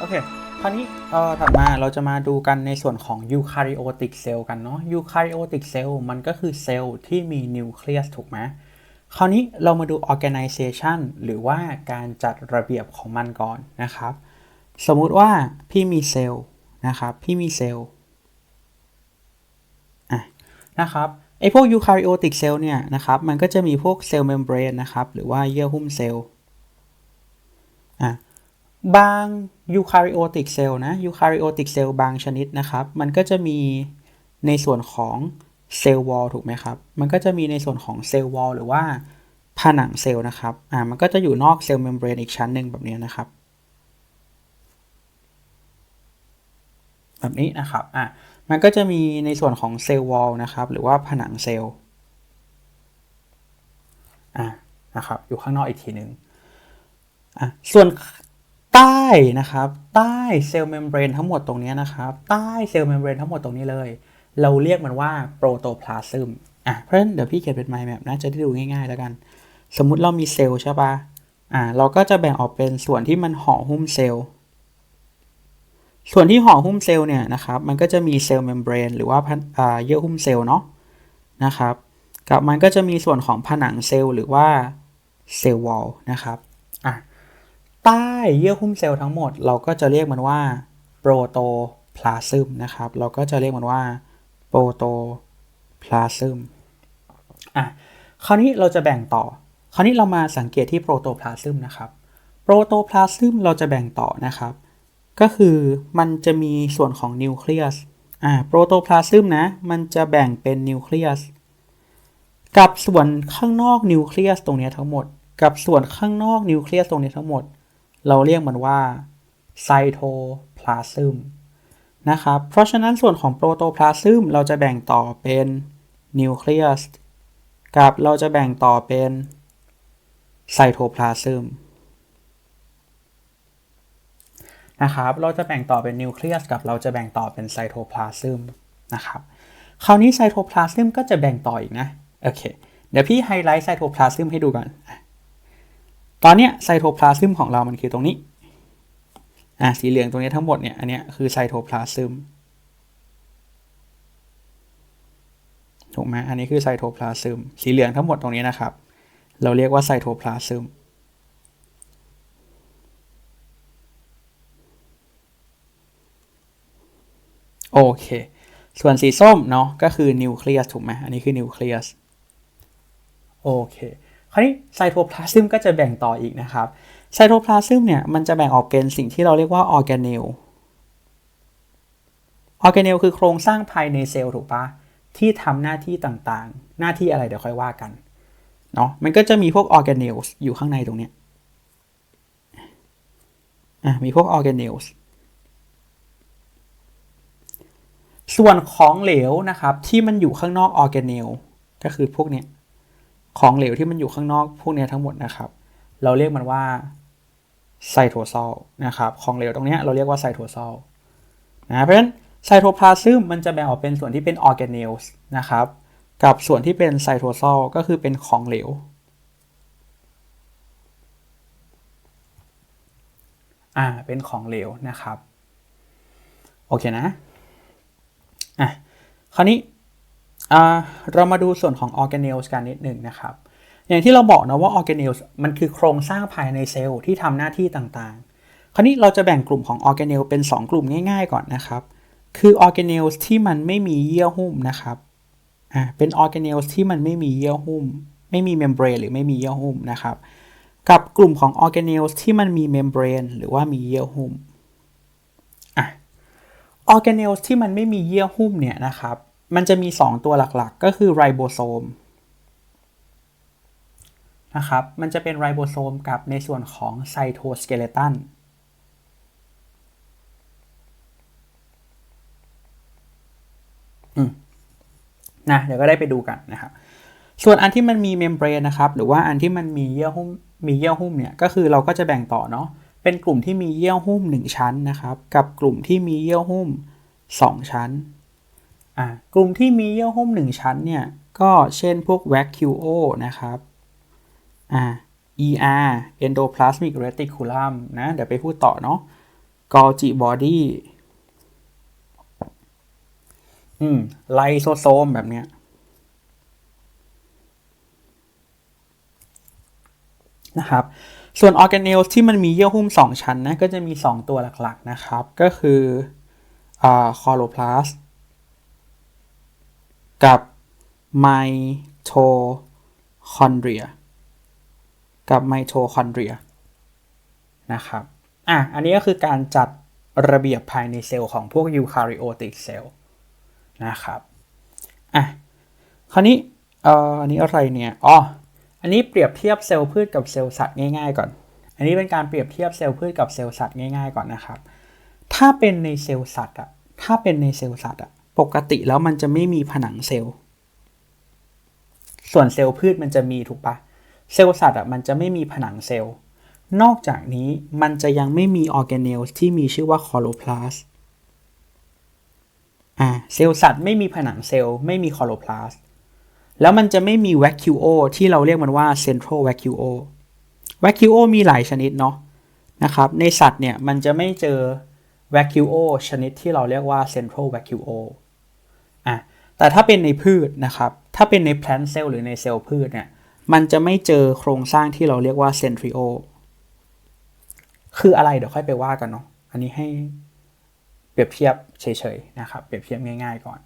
โอเค คราวนี้เอ่อถัดมาเราจะมาดูกันในส่วนของ eukaryotic cell กันเนาะ eukaryotic cell มันก็คือเซลล์ที่มีนิวเคลียสถูกไหมคราวนี้เรามาดู organization หรือว่าการจัดระเบียบของมันก่อนนะครับ สมมุติว่าพี่มีเซลล์นะครับ พี่มีเซลล์อะนะครับไอพวก eukaryotic cell เนี่ยนะครับ มันก็จะมีพวกเซลล์เมมเบรนนะครับ หรือว่าเยื่อหุ้มเซลล์ บาง eukaryotic cell นะ eukaryotic cell บางชนิดนะครับ มันก็จะมีในส่วนของเซลล์วอลถูกไหมครับ มันก็จะมีในส่วนของเซลล์วอลหรือว่าผนังเซลล์นะครับ อ่า มันก็จะอยู่นอกเซลล์เมมเบรนอีกชั้นหนึ่งแบบนี้นะครับ แบบนี้นะครับ อะมันก็จะมีในส่วนของเซลล์วอลนะครับ หรือว่าผนังเซลล์ อะนะครับ อยู่ข้างนอกอีกทีหนึ่งอะส่วน ใต้นะครับใต้เซลล์เมมเบรนทั้งหมดตรงนี้นะครับใต้เซลล์เมมเบรนทั้งหมดตรงนี้เลย เราเรียกมันว่าโปรโตพลาซึมอะเพราะฉะนั้นเดี๋ยวพี่เขียนเป็นไมล์แมปนะจะได้ดูง่ายๆแล้วกัน สมมุติเรามีเซลล์ใช่ปะอ่าเราก็จะแบ่งออกเป็นส่วนที่มันห่อหุ้มเซลล์ส่วนที่ห่อหุ้มเซลล์เนี่ยนะครับมันก็จะมีเซลล์เมมเบรนหรือว่าเยื่อหุ้มเซลล์เนาะนะครับกับมันก็จะมีส่วนของผนังเซลล์หรือว่าเซลล์วอลนะครับ ใต้เยื่อหุ้มเซลล์ทั้งหมด เราก็จะเรียกมันว่าโปรโตพลาซึมนะครับ เราก็จะเรียกมันว่าโปรโตพลาซึมอะคราวนี้เราจะแบ่งต่อ คราวนี้เรามาสังเกตที่โปรโตพลาซึมนะครับโปรโตพลาซึมเราจะแบ่งต่อนะครับ ก็คือมันจะมีส่วนของนิวเคลียสอ่าโปรโตพลาซึมนะ มันจะแบ่งเป็นนิวเคลียสกับส่วนข้างนอกนิวเคลียสตรงนี้ทั้งหมด กับส่วนข้างนอกนิวเคลียสตรงนี้ทั้งหมด เราเรียกมันว่าไซโทพลาซึมนะครับ เพราะฉะนั้นส่วนของโปรโตพลาซึมเราจะแบ่งต่อเป็นนิวเคลียสกับเราจะแบ่งต่อเป็นไซโทพลาซึมนะครับ เราจะแบ่งต่อเป็นนิวเคลียสกับเราจะแบ่งต่อเป็นไซโทพลาซึมนะครับ คราวนี้ไซโทพลาซึมก็จะแบ่งต่ออีกนะ โอเค เดี๋ยวพี่ไฮไลท์ไซโทพลาซึมให้ดูก่อน ตอนเนี้ยไซโทพลาซึมของเรามันคือตรงนี้อะสีเหลืองตรงนี้ทั้งหมดเนี่ยอันเนี้ยคือไซโทพลาซึมถูกไหมอันนี้คือไซโทพลาซึมสีเหลืองทั้งหมดตรงนี้นะครับ เราเรียกว่าไซโทพลาซึมโอเค ส่วนสีส้มเนาะก็คือนิวเคลียสถูกไหมอันนี้คือนิวเคลียสโอเค คราวนี้ไซโทพลาซึมก็จะแบ่งต่ออีกนะครับไซโทพลาซึมเนี่ยมันจะแบ่งออกเป็นสิ่งที่เราเรียกว่าออร์แกเนลออร์แกเนลคือโครงสร้างภายในเซลล์ถูกปะที่ทำหน้าที่ต่างๆ หน้าที่อะไรเดี๋ยวค่อยว่ากันเนาะมันก็จะมีพวกออร์แกเนลอยู่ข้างในตรงเนี้ยอะมีพวกออร์แกเนลส่วนของเหลวนะครับที่มันอยู่ข้างนอกออร์แกเนลก็คือพวกเนี้ย ของเหลวที่มันอยู่ข้างนอกพวกเนี้ยทั้งหมดนะครับ เราเรียกมันว่าไซโทโซลนะครับของเหลวตรงเนี้ยเราเรียกว่าไซโทโซลนะเพราะฉะนั้นไซโทพลาซึมมันจะแบ่งออกเป็นส่วนที่เป็นออร์แกเนลส์นะครับ กับส่วนที่เป็นไซโทโซลก็คือเป็นของเหลวอ่าเป็นของเหลวนะครับ โอเคนะอะคราวนี้ เรามาดูส่วนของออร์แกเนลกันนิดหนึ่งนะครับ อย่างที่เราบอกนะว่าออร์แกเนลมันคือโครงสร้างภายในเซลล์ที่ทำหน้าที่ต่างๆ คราวนี้เราจะแบ่งกลุ่มของออร์แกเนลเป็น 2 กลุ่มง่าย ๆ ก่อนนะครับ คือออร์แกเนลที่มันไม่มีเยื่อหุ้มนะครับ อ่า เป็นออร์แกเนลที่มันไม่มีเยื่อหุ้ม ไม่มีเมมเบรนหรือไม่มีเยื่อหุ้มนะครับ กับกลุ่มของออร์แกเนลที่มันมีเมมเบรนหรือว่ามีเยื่อหุ้ม อะออร์แกเนลที่มันไม่มีเยื่อหุ้มเนี่ยนะครับ มันจะมี 2 ตัวหลักๆ ก็คือไรโบโซมนะครับ มันจะเป็นไรโบโซมกับในส่วนของไซโทสเกเลตันนะเดี๋ยวก็ได้ไปดูกันนะครับ ส่วนอันที่มันมีเมมเบรนนะครับ หรือว่าอันที่มันมีเยื่อหุ้มมีเยื่อหุ้มเนี่ย ก็คือเราก็จะแบ่งต่อเนาะ เป็นกลุ่มที่มีเยื่อหุ้ม 1 ชั้นนะครับ กับกลุ่มที่มีเยื่อหุ้ม 2 ชั้น อ่ากลุ่มที่มีเยื่อหุ้ม 1 ชั้นเนี่ย ก็เช่นพวก vacuole นะครับอ่า ER endoplasmic reticulum นะ เดี๋ยวไปพูดต่อเนาะ Golgi body อืม ไลโซโซมแบบเนี้ย นะครับ ส่วนออร์แกเนลที่มันมีเยื่อหุ้ม 2 ชั้นนะ ก็จะมี 2 ตัวหลักๆนะครับ ก็คืออ่าคอโลพลาส กับไมโทคอนเดรียกับไมโทคอนเดรียนะครับ อะ อันนี้ก็คือการจัดระเบียบภายในเซลล์ของพวกยูคาริโอติกเซลล์นะครับ อะ คราวนี้ เอ่อ อันนี้อะไรเนี่ย อ๋อ อันนี้เปรียบเทียบเซลล์พืชกับเซลล์สัตว์ง่ายๆก่อน อันนี้เป็นการเปรียบเทียบเซลล์พืชกับเซลล์สัตว์ง่ายๆก่อนนะครับ ถ้าเป็นในเซลล์สัตว์อะถ้าเป็นในเซลล์สัตว์อะ ปกติแล้วมันจะไม่มีผนังเซลล์ ส่วนเซลล์พืชมันจะมีถูกปะเซลล์สัตว์อะมันจะไม่มีผนังเซลล์ นอกจากนี้มันจะยังไม่มีออร์แกเนลที่มีชื่อว่าคอโลพลาสอ่าเซลล์สัตว์ไม่มีผนังเซลล์ไม่มีคอโลพลาสแล้วมันจะไม่มี vacuole ที่เราเรียกมันว่า central vacuole vacuole มีหลายชนิดเนาะนะครับในสัตว์เนี่ยมันจะไม่เจอ vacuole ชนิดที่เราเรียกว่า central vacuole อ่ะแต่ถ้าเป็นในพืชนะครับ ถ้าเป็นใน plant cell หรือในเซลล์พืชเนี่ยมันจะไม่เจอโครงสร้างที่เราเรียกว่า centriole คืออะไรเดี๋ยวค่อยไปว่ากันเนาะอันนี้ให้เปรียบเทียบเฉยๆนะครับ เปรียบเทียบง่ายๆก่อน